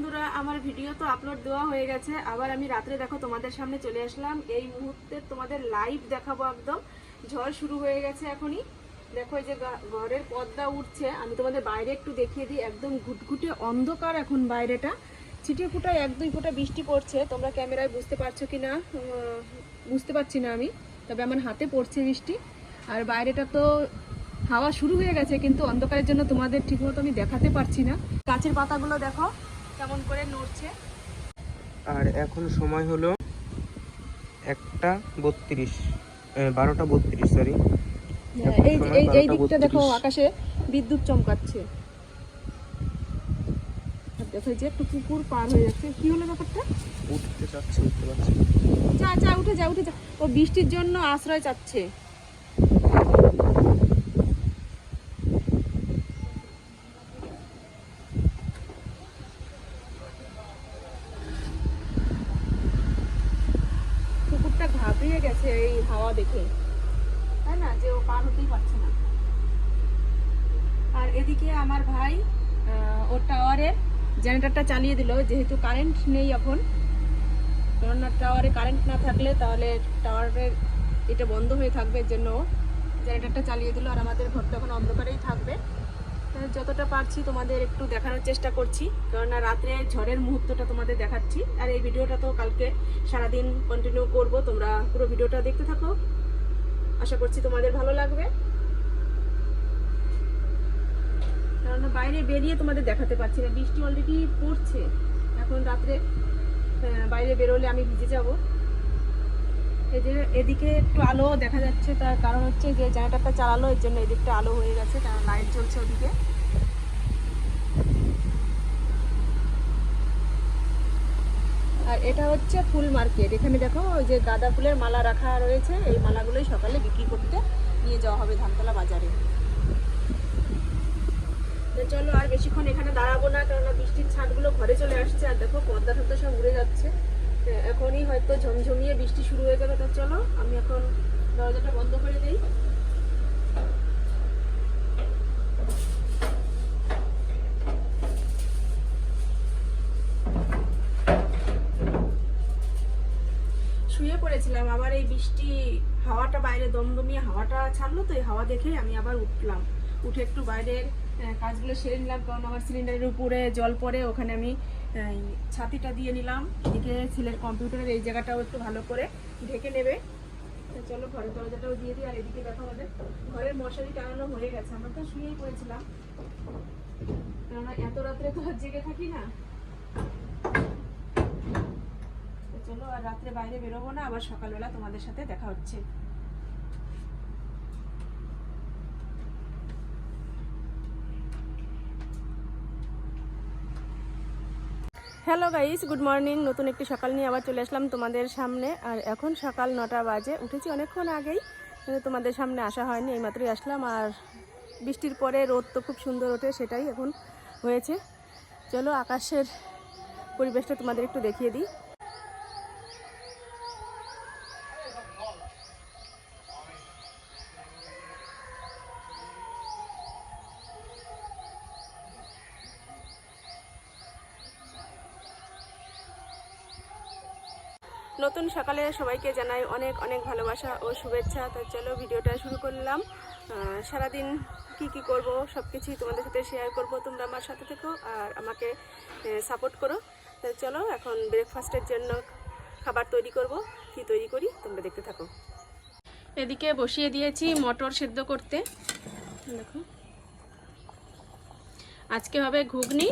বন্ধুরা, আমার ভিডিও তো আপলোড দেওয়া হয়ে গেছে। আবার আমি রাত্রে দেখো তোমাদের সামনে চলে আসলাম। এই মুহূর্তে তোমাদের লাইভ দেখাবো একদম। ঝড় শুরু হয়ে গেছে এখনই। দেখো এই যে ঘরের পর্দা উঠছে। আমি তোমাদের বাইরে একটু দেখিয়ে দিই। একদম ঘুটঘুটে অন্ধকার এখন বাইরেটা। ছিটে ফুটায় এক দুই ফোঁটা বৃষ্টি পড়ছে। তোমরা ক্যামেরায় বুঝতে পারছ কি না বুঝতে পারছি না আমি। তবে আমার হাতে পড়ছে বৃষ্টি। আর বাইরেটা তো হাওয়া শুরু হয়ে গেছে, কিন্তু অন্ধকারের জন্য তোমাদের ঠিকমতো আমি দেখাতে পারছি না। গাছের পাতাগুলো দেখো। কেমন করে নড়ছে? আর এখন সময় হলো একটা বত্রিশ বারোটা বত্রিশ সরি এই এই দিকটা দেখো আকাশে বিদ্যুৎ চমকাচ্ছে। দেখো যে একটু পুকুর পার হয়ে যাচ্ছে। কি হলো ব্যাপারটা? উঠতে চাচ্ছে উঠতে পারছি। যা যা উঠে যা উঠে যা। ও বৃষ্টির জন্য আশ্রয় চাচ্ছে। কুকুরটা গেছে এই হাওয়া দেখে। তাই না? যে ও পার হতেই পারছে না। আর এদিকে আমার ভাই ওর টাওয়ারের জেনারেটরটা চালিয়ে দিল। যেহেতু কারেন্ট নেই এখন, কেননা টাওয়ারে কারেন্ট না থাকলে তাহলে টাওয়ারের এটা বন্ধ হয়ে থাকবে এর জন্য জেনারেটরটা চালিয়ে দিল আর আমাদের ঘরটা এখন অন্ধকারেই থাকবে। যতটা পারছি তোমাদের একটু দেখানোর চেষ্টা করছি, কেননা রাত্রে ঝড়ের মুহূর্তটা তোমাদের দেখাচ্ছি। আর এই ভিডিওটা তো কালকে সারাদিন কন্টিনিউ করব, তোমরা পুরো ভিডিওটা দেখতে থাকো। আশা করছি তোমাদের ভালো লাগবে। কারণ বাইরে বেরিয়ে তোমাদের দেখাতে পারছি না, বৃষ্টি অলরেডি পড়ছে। এখন রাত্রে বাইরে বেরোলে আমি ভিজে যাব। এই যে এদিকে একটু আলো দেখা যাচ্ছে, তার কারণ হচ্ছে যে জেনারেটারটা চালালো, এর জন্য এদিকটা আলো হয়ে গেছে, কারণ লাইট চলছে ওদিকে। আর এটা হচ্ছে ফুল মার্কেট। এখানে দেখো, ওই যে গাঁদা ফুলের মালা রাখা রয়েছে, এই মালাগুলোই সকালে বিক্রি করতে নিয়ে যাওয়া হবে ধানতলা বাজারে। চলো আর বেশিক্ষণ এখানে দাঁড়াবো না, কেননা বৃষ্টির ছাদগুলো ঘরে চলে আসছে, আর দেখো পর্দা টর্দা সব উড়ে যাচ্ছে। এখনই হয়তো ঝমঝমিয়ে বৃষ্টি শুরু হয়ে যাবে তো চলো, আমি এখন দরজাটা বন্ধ করে দিই। শুয়ে পড়েছিলাম, আবার এই বৃষ্টি হাওয়াটা বাইরে, দমদমিয়ে হাওয়াটা ছাড়লো তো, এই হাওয়া দেখেই আমি আবার উঠলাম। উঠে একটু বাইরের কাজগুলো সেরে নিলাম, কারণ আমার সিলিন্ডারের উপরে জল পড়ে, ওখানে আমি এই ছাতিটা দিয়ে নিলাম। এদিকে ছেলের কম্পিউটারের এই জায়গাটাও একটু ভালো করে ঢেকে নেবে। চলো ঘরের দরজাটাও দিয়ে দিই, আর এদিকে দেখো আমাদের ঘরের মশারি টানানো হয়ে গেছে। আমরা তো শুয়েই পড়েছিলাম। কেননা এত রাত্রে তো আর জেগে থাকি না। চলো আর রাত্রে বাইরে বেরোবো না, আবার সকালবেলা তোমাদের সাথে দেখা হচ্ছে। Hello guys, good morning. নতুন একটি সকাল নিয়ে আবার চলে আসলাম তোমাদের সামনে। আর এখন সকাল নটা বাজে, উঠেছি অনেকক্ষণ আগেই, কিন্তু তোমাদের সামনে আসা হয়নি, এইমাত্রই আসলাম। আর বৃষ্টির পরে রোদ তো খুব সুন্দর ওঠে, সেটাই এখন হয়েছে। চলো আকাশের পরিবেশটা তোমাদের একটু দেখিয়ে দিই। নতুন সকালে সবাইকে জানাই অনেক অনেক ভালোবাসা ও শুভেচ্ছা। তো চলো ভিডিওটা শুরু করলাম। সারাদিন কি কি করব সব কিছুই তোমাদের সাথে শেয়ার করব। তোমরা আমার সাথে থেকো আর আমাকে সাপোর্ট করো। তো চলো এখন ব্রেকফাস্টের জন্য খাবার তৈরি করব। কি তৈরি করি, তোমরা দেখতে থাকো। এদিকে বসিয়ে দিয়েছি মটর সেদ্ধ করতে। দেখো। আজকে হবে ঘুগনি,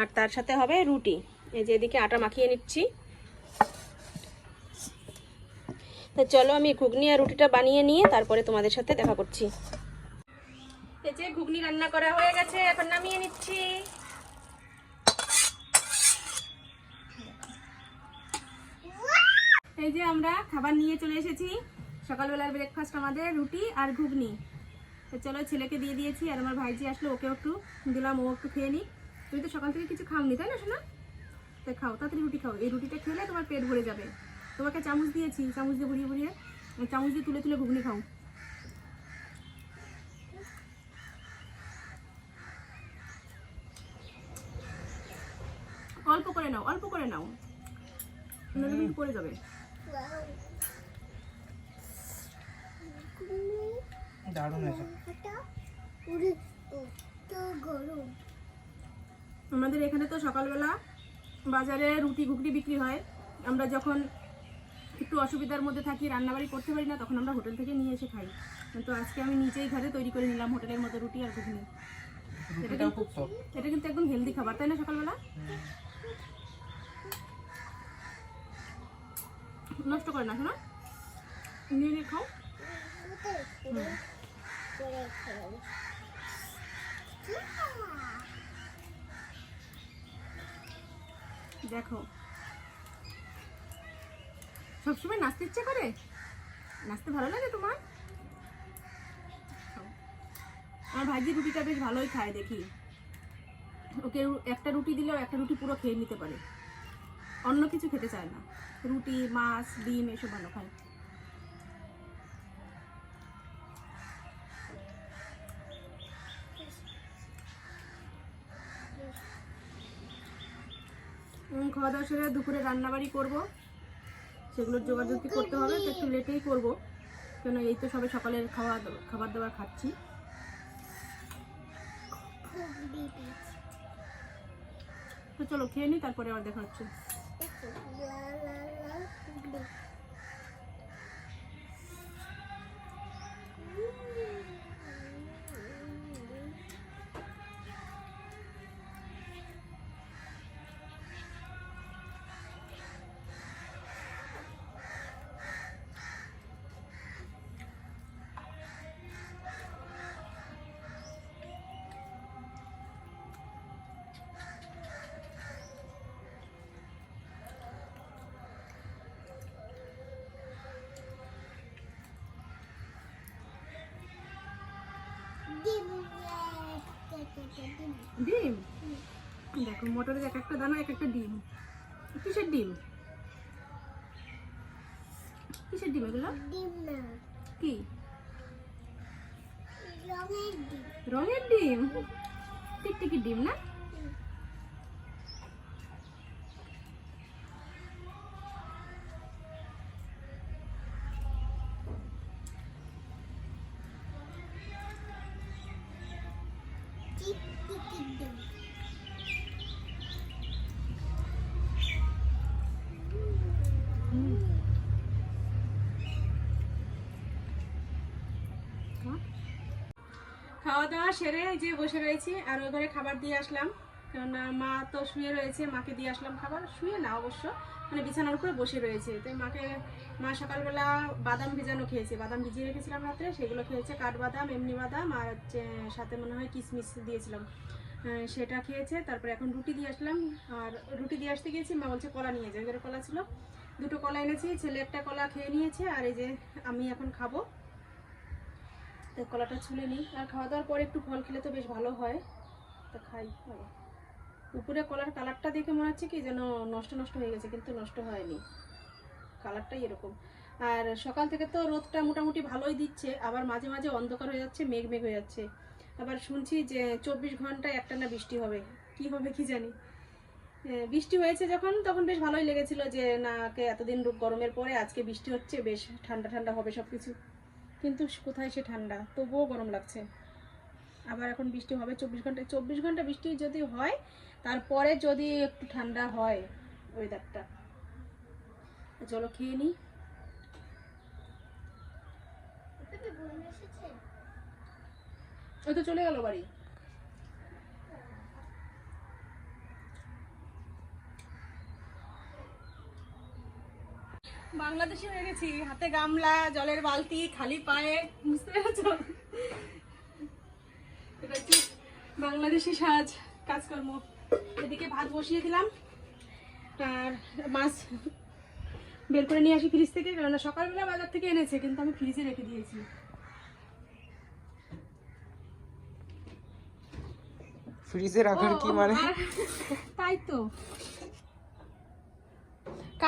আর তার সাথে হবে রুটি। এই যে এদিকে আটা মাখিয়ে নিচ্ছি। তো চলো আমি ঘুগনি আর রুটিটা বানিয়ে নিয়ে তারপরে তোমাদের সাথে দেখা করছি। এই ঘুগনি রান্না করা হয়ে গেছে, এখন নামিয়ে নিচ্ছি। এই যে আমরা খাবার নিয়ে চলে এসেছি। সকালবেলার ব্রেকফাস্ট আমাদের, রুটি আর ঘুগনি। তো চলো ছেলেকে দিয়ে দিয়েছি, আর আমার ভাইজি আসলো ওকে একটু দিলাম, ও একটু খেয়ে নিক। তুমি তো সকাল থেকে কিছু খাওনি, তাই না শোনা তো খাও, তাড়াতাড়ি রুটি খাও। এই রুটিটা খেলে তোমার পেট ভরে যাবে। তোমাকে চামচ দিয়েছি চামচ দিয়ে বুড়িয়ে ওই চামচ দিয়ে তুলে তুলে ঘুগনি খাও। অল্প করে নাও অল্প করে নাও। নাহলে কিন্তু পড়ে যাবে। দারুণ হয়েছে। আমাদের এখানে তো সকালবেলা বাজারে রুটি ঘুগনি বিক্রি হয়। আমরা যখন একটু অসুবিধার মধ্যে থাকি রান্নাবাড়ি করতে পারি না তখন আমরা হোটেল থেকে নিয়ে এসে খাই। কিন্তু আজকে আমি নিজেই ঘরে তৈরি করে নিলাম হোটেলের মধ্যে রুটি আর ঘুগনি। এটা কিন্তু একদম হেলদি খাবার তাই না সকালবেলা? নষ্ট করে না শোনো। নিয়ে নিয়ে খাও। দেখো সবসময় নাচতে ইচ্ছে করে? নাচতে ভালো লাগে তোমার? আমার ভাইজি রুটিটা বেশ ভালোই খায় দেখি। ওকে একটা রুটি দিলেও একটা রুটি পুরো খেয়ে নিতে পারে। অন্য কিছু খেতে চায় না। রুটি, মাছ, ডিম এসব ভালো খায়। খাওয়া দাওয়া সেরে দুপুরে রান্নাবাড়ি করব। সেগুলোর যোগাযোগ করতে হবে তো একটু লেটেই করব কেন এই তো সবে সকালের খাওয়া খাবার দাবার খাচ্ছি তো চলো খেয়ে নিই তারপরে আবার দেখা হচ্ছে ডিম? দেখো মটরের এক একটা দানা এক একটা ডিম। কিসের ডিম? কিসের ডিম এগুলো? কি? রঙের ডিম? টিকটিকির ডিম না? দাওয়া সেরে যে বসে রয়েছি, আর ওই ঘরে খাবার দিয়ে আসলাম। কেননা মা তো শুয়ে রয়েছে, মাকে দিয়ে আসলাম খাবার। শুয়ে না অবশ্য মানে বিছানার উপরে বসে রয়েছে। তাই মাকে, মা সকালবেলা বাদাম ভিজানো খেয়েছে। বাদাম ভিজিয়ে রেখেছিলাম রাত্রে, সেগুলো খেয়েছে কাঠবাদাম, এমনি বাদাম, আর হচ্ছে সাথে মনে হয় কিশমিশ দিয়েছিলাম। সেটা খেয়েছে, তারপরে এখন রুটি দিয়ে আসলাম। আর রুটি দিয়ে আসতে গিয়েছি, মা বলছে কলা নিয়ে যায় যাবে কলা ছিল। দুটো কলা এনেছি, ছেলে একটা কলা খেয়ে নিয়েছে, আর এই যে আমি এখন খাব। তো কলাটা ছুলে নিই। আর খাওয়া দাওয়ার পরে একটু ফল খেলে তো বেশ ভালো হয়। তো খাই। উপরে কলার কালারটা দেখে মনে হচ্ছে কি যেন নষ্ট নষ্ট হয়ে গেছে, কিন্তু নষ্ট হয়নি। কালারটাই এরকম। আর সকাল থেকে তো রোদটা মোটামুটি ভালোই দিচ্ছে, আবার মাঝে মাঝে অন্ধকার হয়ে যাচ্ছে, মেঘ মেঘ হয়ে যাচ্ছে। আবার শুনছি যে চব্বিশ ঘন্টায় একটানা বৃষ্টি হবে। কি হবে কি জানি। বৃষ্টি হয়েছে যখন, তখন বেশ ভালোই লেগেছিল যে, না এতদিন গরমের পরে, আজকে বৃষ্টি হচ্ছে, বেশ ঠান্ডা ঠান্ডা হবে সব কিছু কিন্তু কোথায় সে ঠান্ডা? তবুও গরম লাগছে। আবার এখন বৃষ্টি হবে চব্বিশ ঘণ্টা চব্বিশ ঘণ্টা বৃষ্টি যদি হয় তারপরে যদি একটু ঠান্ডা হয় ওয়েদারটা চলো খেয়ে নিই ওই তো চলে গেল বাড়ি। বাংলাদেশি হয়ে গেছি। হাতে গামলা জলের বালতি খালি পায়ে বুঝতে পেরেছ? এটা হচ্ছে বাংলাদেশি সাজ কাজকর্ম। এদিকে ভাত বসিয়ে দিলাম। আর মাছ বের করে নিয়ে আসি ফ্রিজ থেকে কারণ সকালবেলা বাজার থেকে এনেছে কিন্তু আমি ফ্রিজে রেখে দিয়েছি। ফ্রিজে রাখার কি মানে? তাই তো।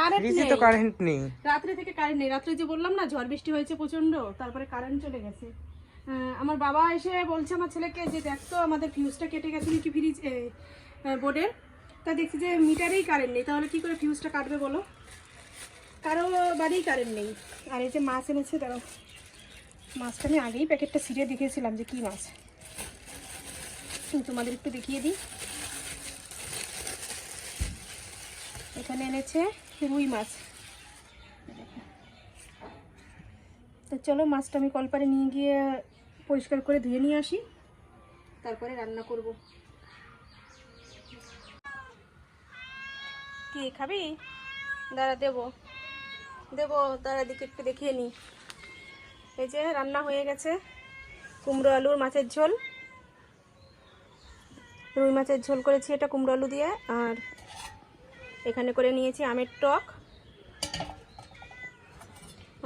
কারেন্ট নেই তো কারেন্ট নেই। রাত্রে থেকে কারেন্ট নেই। রাত্রে যে বললাম না ঝড় বৃষ্টি হয়েছে প্রচণ্ড তারপরে কারেন্ট চলে গেছে। আমার বাবা এসে বলছে আমার ছেলেকে যে দেখ তো আমাদের ফিউজটা কেটে গেছে নাকি ফ্রিজ বোর্ডের তা দেখছি যে মিটারেই কারেন্ট নেই। তাহলে কি করে ফিউজটা কাটবে বলো? কারও বাড়িই কারেন্ট নেই। আর এই যে মাছ এনেছে তারা মাছটা আমি আগেই প্যাকেটটা ছিঁড়ে দেখিয়েছিলাম যে কী মাছ। তোমাদের একটু দেখিয়ে দিই। এখানে এনেছে রুই মাছ। তো চলো, মাছটা আমি কলপারে নিয়ে গিয়ে পরিষ্কার করে ধুয়ে নিয়ে আসি। তারপরে রান্না করব। কি খাবি? দাঁড়া, দেবো। দেবো, দাঁড়া দিকে একটু দেখিয়ে নিই এই যে রান্না হয়ে গেছে, কুমড়ো আলুর মাছের ঝোল। রুই মাছের ঝোল করেছি এটা কুমড়ো আলু দিয়ে, আর এখানে করে নিয়েছি আমের টক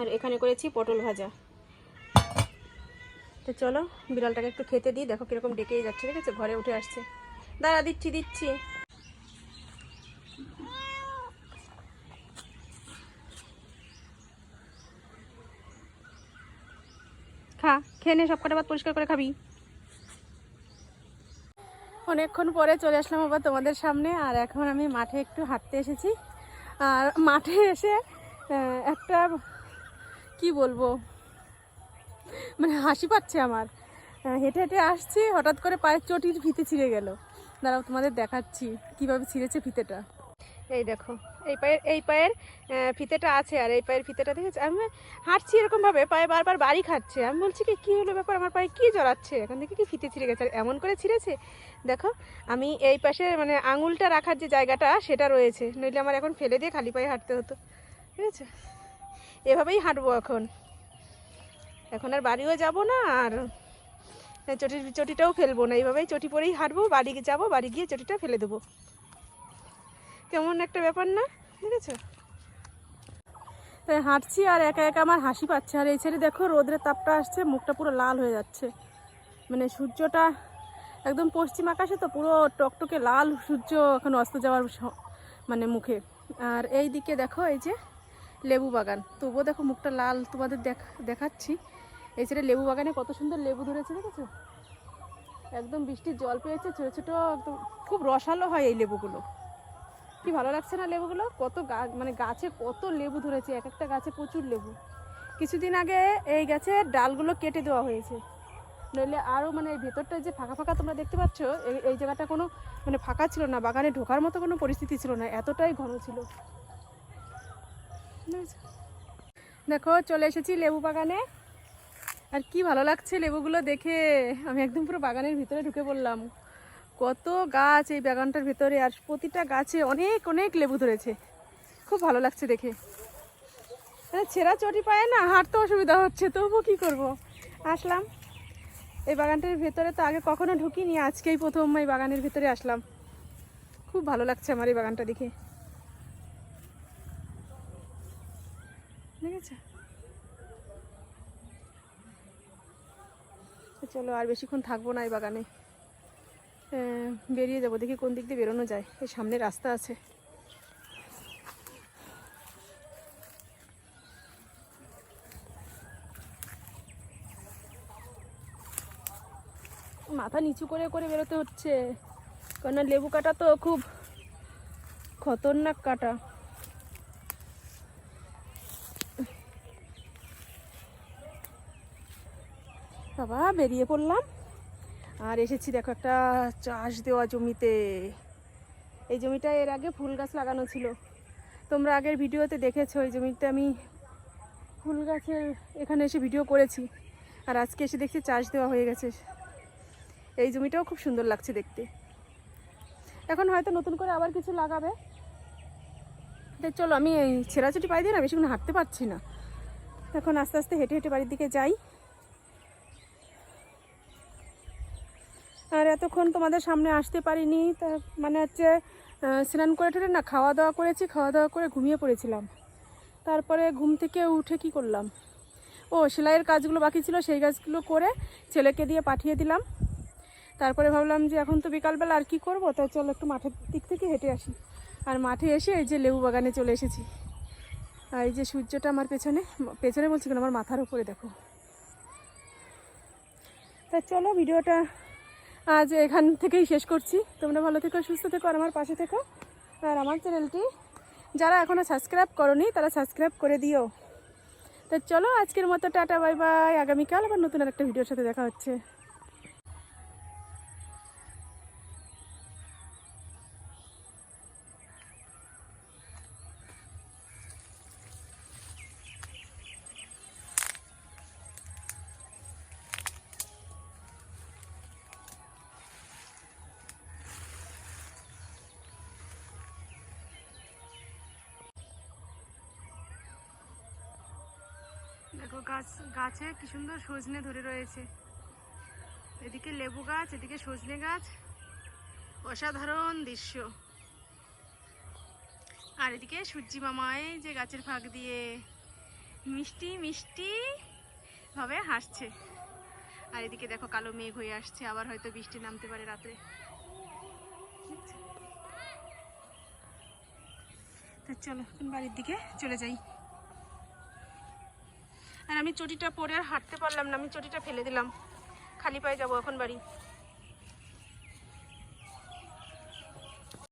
আর এখানে করেছি পটল ভাজা। তো চলো, বিড়ালটাকে একটু খেতে দিই, দেখো কীরকম ডেকেই যাচ্ছে, ঠিক আছে? ঘরে উঠে আসছে। দাঁড়া, দিচ্ছি দিচ্ছি। খা, খেয়ে নে সব কটা ভাত পরিষ্কার করে খাবি। অনেকক্ষণ পরে চলে আসলাম আবার তোমাদের সামনে, আর এখন আমি মাঠে একটু হাঁটতে এসেছি। আর মাঠে এসে একটা, কি বলব মানে হাসি পাচ্ছে আমার। হেঁটে হেঁটে আসছি, হঠাৎ করে পায়ের চটির ফিতে ছিঁড়ে গেল। দাঁড়াও তোমাদের দেখাচ্ছি, কীভাবে ছিঁড়েছে ফিতেটা এই দেখো, এই পায়ের এই পায়ের ফিতেটা আছে আর এই পায়ের ফিতেটা দেখেছি? আমি হাঁটছি এরকমভাবে, পায়ে বারবার বাড়ি খাচ্ছে। আমি বলছি কি, কী হলো ব্যাপার? আমার পায়ে কী জড়াচ্ছে? এখন দেখি কি ফিতে ছিঁড়ে গেছে? আর এমন করে ছিঁড়েছে? দেখো, আমি এই পাশে মানে আঙুলটা রাখার যে জায়গাটা, সেটা রয়েছে। নইলে আমার এখন ফেলে দিয়ে খালি পায়ে হাঁটতে হতো। ঠিক আছে? এভাবেই হাঁটবো এখন। এখন আর বাড়িও যাব না, আর চটির চটিটাও ফেলব না। এইভাবেই চটি পরেই হাঁটবো, বাড়ি যাব, বাড়ি গিয়ে চটিটা ফেলে দেবো। কেমন একটা ব্যাপার না? ঠিক আছে তাই হাঁটছি আর একা একা আমার হাসি পাচ্ছে। আর এই ছেলে দেখো, রোদের তাপটা আসছে, মুখটা পুরো লাল হয়ে যাচ্ছে। মানে সূর্যটা একদম পশ্চিম আকাশে তো পুরো টকটকে লাল সূর্য এখন অস্ত যাওয়ার মানে মুখে। আর এই দিকে দেখো, এই যে লেবু বাগান। তবুও দেখো মুখটা লাল তোমাদের দেখ, দেখাচ্ছি। এই ছেলে লেবু বাগানে কত সুন্দর লেবু ধরেছে, দেখেছ? একদম বৃষ্টির জল পেয়েছে, ছোটো ছোটো, একদম খুব রসালো হয় এই লেবুগুলো। কি ভালো লাগছে না লেবুগুলো? কত মানে গাছে কত লেবু ধরেছে, এক একটা গাছে প্রচুর লেবু। কিছুদিন আগে এই গাছের ডালগুলো কেটে দেওয়া হয়েছে। নইলে আরও মানে এই ভেতরটা যে ফাঁকা ফাঁকা তোমরা দেখতে পাচ্ছ এই এই জায়গাটা কোনো মানে ফাঁকা ছিল না, বাগানে ঢোকার মতো কোনো পরিস্থিতি ছিল না, এতটাই ঘন ছিল। দেখো, চলে এসেছি লেবু বাগানে। আর কি ভালো লাগছে লেবুগুলো দেখে? আমি একদম পুরো বাগানের ভিতরে ঢুকে পড়লাম। কত গাছ এই বাগানটার ভিতরে, আর প্রতিটা গাছে অনেক অনেক লেবু ধরেছে। খুব ভালো লাগছে দেখে। ছেঁড়া চটি পায় না হাঁটতে অসুবিধা হচ্ছে, তবুও কী করব? আসলাম। এই বাগানটার ভেতরে তো আগে কখনো ঢুকিনি, আজকেই প্রথম এই বাগানের ভেতরে আসলাম। খুব ভালো লাগছে আমার এই বাগানটা দেখে। চলো আর বেশিক্ষণ থাকব না এই বাগানে। বেরিয়ে যাব। দেখি কোন দিক দিয়ে বেরোনো যায়। এই সামনে রাস্তা আছে। মাথা নিচু করে করে বেরোতে হচ্ছে। কেননা লেবু কাটা তো খুব খতরনাক কাটা। বাবা, বেরিয়ে পড়লাম। আর এসেছি দেখো একটা চাষ দেওয়া জমিতে। এই জমিটা এর আগে ফুল গাছ লাগানো ছিল। তোমরা আগের ভিডিওতে দেখেছ, এই জমিতে আমি ফুল গাছের এখানে এসে ভিডিও করেছি। আর আজকে এসে দেখছি চাষ দেওয়া হয়ে গেছে। এই জমিটাও খুব সুন্দর লাগছে দেখতে। এখন হয়তো নতুন করে আবার কিছু লাগাবে। চলো, আমি এই ছেঁড়াছুটি পাই দিয়ে না বেশিক্ষণ হাঁটতে পারছি না। এখন আস্তে আস্তে হেঁটে হেঁটে বাড়ির দিকে যাই। আর এতক্ষণ তোমাদের সামনে আসতে পারিনি, তা মানে হচ্ছে স্নান করে ঠেলে না খাওয়া দাওয়া করেছি খাওয়া দাওয়া করে ঘুমিয়ে পড়েছিলাম। তারপরে ঘুম থেকে উঠে কি করলাম? ও, সেলাইয়ের কাজগুলো বাকি ছিল, সেই কাজগুলো করে ছেলেকে দিয়ে পাঠিয়ে দিলাম। তারপরে ভাবলাম যে এখন তো বিকালবেলা, আর কি করব? তাই চলো একটু মাঠের দিক থেকে হেঁটে আসি। আর মাঠে এসে এই যে লেবু বাগানে চলে এসেছি। আর এই যে সূর্যটা আমার পেছনে পেছনে বলছি কেন? আমার মাথার উপরে, দেখো। তা চলো, ভিডিওটা আজ এখান থেকেই শেষ করছি। তোমরা ভালো থেকো, সুস্থ থেকো, আর আমার পাশে থেকো। আর আমার চ্যানেলটি যারা এখনও সাবস্ক্রাইব করনি, তারা সাবস্ক্রাইব করে দিও। তো চলো আজকের মতো, টাটা, বাই বাই। আগামীকাল আবার নতুন আর একটা ভিডিওর সাথে দেখা হচ্ছে। দেখো গাছ, গাছে কি সুন্দর সজনে ধরে রয়েছে। এদিকে লেবু গাছ, এদিকে সজনে গাছ। অসাধারণ দৃশ্য। আর এদিকে সূর্যি মামায় যে গাছের ফাঁক দিয়ে মিষ্টি মিষ্টি ভাবে হাসছে। আর এদিকে দেখো কালো মেঘ হয়ে আসছে, আবার হয়তো বৃষ্টি নামতে পারে রাত্রে। তো চলো বাড়ির দিকে চলে যাই। আর আমি চটিটা পরে আর হাঁটতে পারলাম না, আমি চটিটা ফেলে দিলাম। খালি পায়ে যাব এখন বাড়ি।